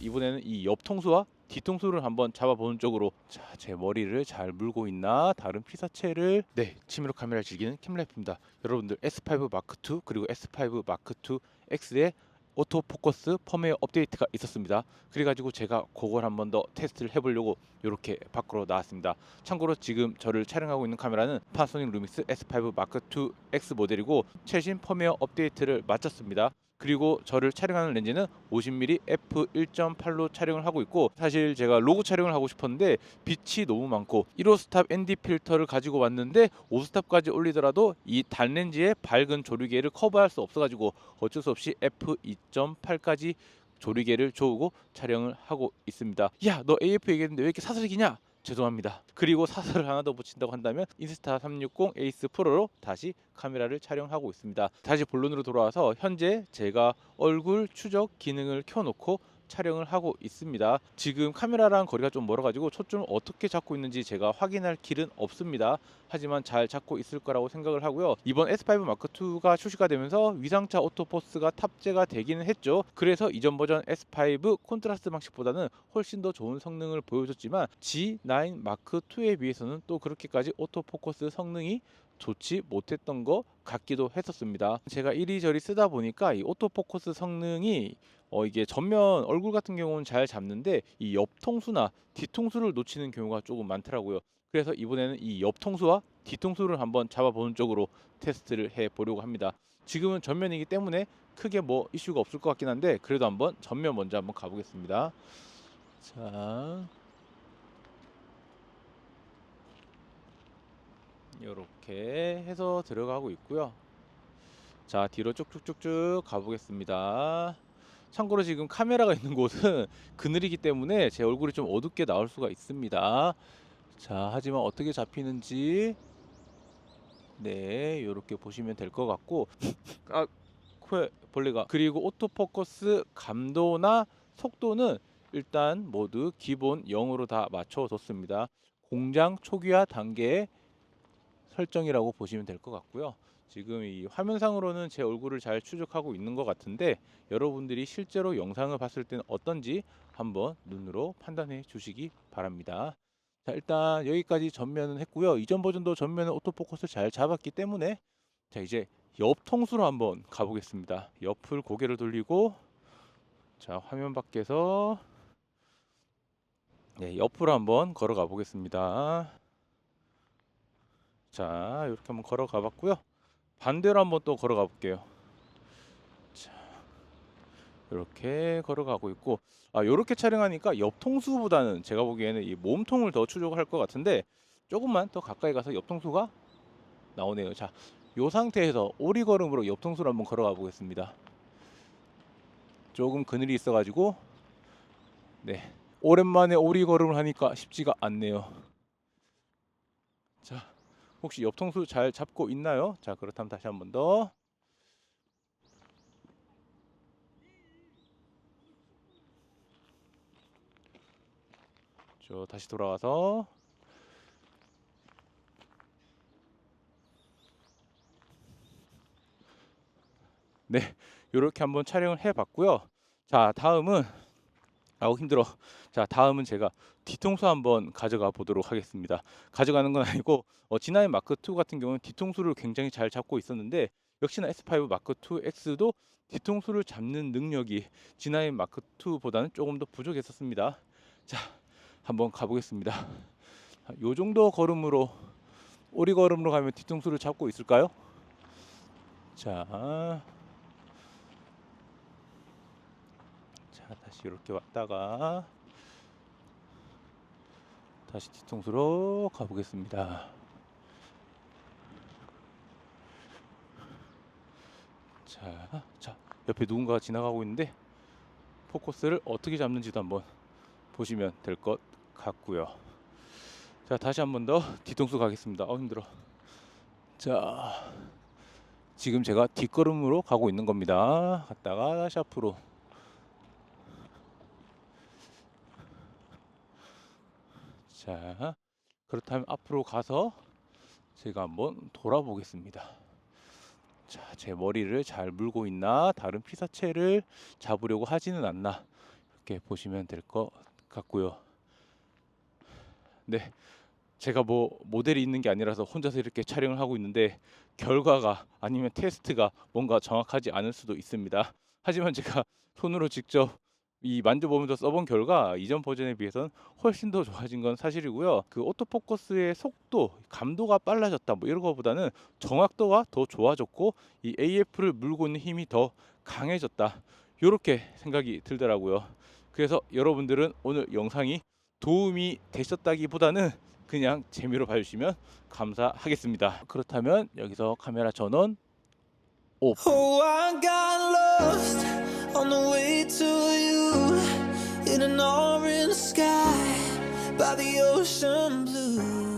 이번에는 이 옆 통수와 뒤통수를 한번 잡아보는 쪽으로. 자, 제 머리를 잘 물고 있나? 다른 피사체를. 네 치밀로 카메라를 즐기는 캠랩입니다. 여러분들 S5 마크 2 그리고 S5 마크 2 X의 오토 포커스 펌웨어 업데이트가 있었습니다. 그래가지고 제가 그걸 한 번 더 테스트를 해보려고 이렇게 밖으로 나왔습니다. 참고로 지금 저를 촬영하고 있는 카메라는 파소닉 루믹스 S5 마크 2 X 모델이고 최신 펌웨어 업데이트를 마쳤습니다 그리고 저를 촬영하는 렌즈는 50mm f1.8로 촬영을 하고 있고 사실 제가 로고 촬영을 하고 싶었는데 빛이 너무 많고 1호 스탑 ND 필터를 가지고 왔는데 5 스탑까지 올리더라도 이 단렌즈의 밝은 조리개를 커버할 수 없어가지고 어쩔 수 없이 f2.8까지 조리개를 조우고 촬영을 하고 있습니다. 야, 너 AF 얘기했는데 왜 이렇게 사슬기냐? 죄송합니다. 그리고 사슬을 하나 더 붙인다고 한다면 인스타 360 에이스 프로로 다시 카메라를 촬영하고 있습니다. 다시 본론으로 돌아와서 현재 제가 얼굴 추적 기능을 켜놓고 촬영을 하고 있습니다. 지금 카메라랑 거리가 좀 멀어가지고 초점을 어떻게 잡고 있는지 제가 확인할 길은 없습니다. 하지만 잘 잡고 있을 거라고 생각을 하고요. 이번 S5 마크 2가 출시가 되면서 위상차 오토포스가 탑재가 되기는 했죠. 그래서 이전 버전 S5 콘트라스트 방식보다는 훨씬 더 좋은 성능을 보여줬지만 G9 마크 2에 비해서는 또 그렇게까지 오토포커스 성능이 좋지 못했던 것 같기도 했었습니다. 제가 이리저리 쓰다 보니까 이 오토포커스 성능이 어 이게 전면 얼굴 같은 경우는 잘 잡는데 이 옆통수나 뒤통수를 놓치는 경우가 조금 많더라고요. 그래서 이번에는 이 옆통수와 뒤통수를 한번 잡아보는 쪽으로 테스트를 해 보려고 합니다. 지금은 전면이기 때문에 크게 뭐 이슈가 없을 것 같긴 한데 그래도 한번 전면 먼저 한번 가보겠습니다. 자, 이렇게 해서 들어가고 있고요. 자, 뒤로 쭉쭉쭉쭉 가보겠습니다. 참고로 지금 카메라가 있는 곳은 그늘이기 때문에 제 얼굴이 좀 어둡게 나올 수가 있습니다. 자, 하지만 어떻게 잡히는지 네, 이렇게 보시면 될 것 같고 아, 코에 벌레가 그리고 오토포커스 감도나 속도는 일단 모두 기본 0으로 다 맞춰뒀습니다. 공장 초기화 단계 설정이라고 보시면 될 것 같고요. 지금 이 화면상으로는 제 얼굴을 잘 추적하고 있는 것 같은데 여러분들이 실제로 영상을 봤을 때는 어떤지 한번 눈으로 판단해 주시기 바랍니다. 자 일단 여기까지 전면은 했고요. 이전 버전도 전면은 오토포커스 잘 잡았기 때문에 자 이제 옆 통수로 한번 가보겠습니다. 옆을 고개를 돌리고 자 화면 밖에서 네, 옆으로 한번 걸어가 보겠습니다. 자 이렇게 한번 걸어가 봤고요. 반대로 한번 또 걸어가 볼게요. 자, 이렇게 걸어가고 있고, 아, 이렇게 촬영하니까 옆 통수보다는 제가 보기에는 이 몸통을 더 추적할 것 같은데, 조금만 더 가까이 가서 옆 통수가 나오네요. 자, 이 상태에서 오리걸음으로 옆 통수를 한번 걸어가 보겠습니다. 조금 그늘이 있어 가지고, 네, 오랜만에 오리걸음을 하니까 쉽지가 않네요. 자, 혹시 옆통수 잘 잡고 있나요? 자 그렇다면 다시 한 번 더. 저 다시 돌아와서 네 이렇게 한번 촬영을 해봤고요. 자 다음은 아우 힘들어. 자 다음은 제가 뒤통수 한번 가져가 보도록 하겠습니다. 가져가는 건 아니고 어, 지나의 마크 2 같은 경우는 뒤통수를 굉장히 잘 잡고 있었는데 역시나 S5 마크 2 X도 뒤통수를 잡는 능력이 지나의 마크 2보다는 조금 더 부족했었습니다. 자 한번 가보겠습니다. 요 정도 걸음으로 오리 걸음으로 가면 뒤통수를 잡고 있을까요? 자. 다시 이렇게 왔다가 다시 뒤통수로 가보겠습니다. 자, 자 옆에 누군가가 지나가고 있는데 포커스를 어떻게 잡는지도 한번 보시면 될 것 같고요. 자 다시 한 번 더 뒤통수 가겠습니다. 어 힘들어. 자 지금 제가 뒷걸음으로 가고 있는 겁니다. 갔다가 앞으로 자, 그렇다면 앞으로 가서 제가 한번 돌아보겠습니다. 자, 제 머리를 잘 물고 있나, 다른 피사체를 잡으려고 하지는 않나, 이렇게 보시면 될 것 같고요. 네, 제가 뭐 모델이 있는 게 아니라서 혼자서 이렇게 촬영을 하고 있는데 결과가 아니면 테스트가 뭔가 정확하지 않을 수도 있습니다. 하지만 제가 손으로 직접 이 만져보면서 써본 결과 이전 버전에 비해서는 훨씬 더 좋아진 건 사실이고요. 그 오토포커스의 속도, 감도가 빨라졌다 뭐 이런 거보다는 정확도가 더 좋아졌고 이 AF를 물고 있는 힘이 더 강해졌다. 이렇게 생각이 들더라고요. 그래서 여러분들은 오늘 영상이 도움이 되셨다기보다는 그냥 재미로 봐주시면 감사하겠습니다. 그렇다면 여기서 카메라 전원 오. Oh, in an orange sky by the ocean blue.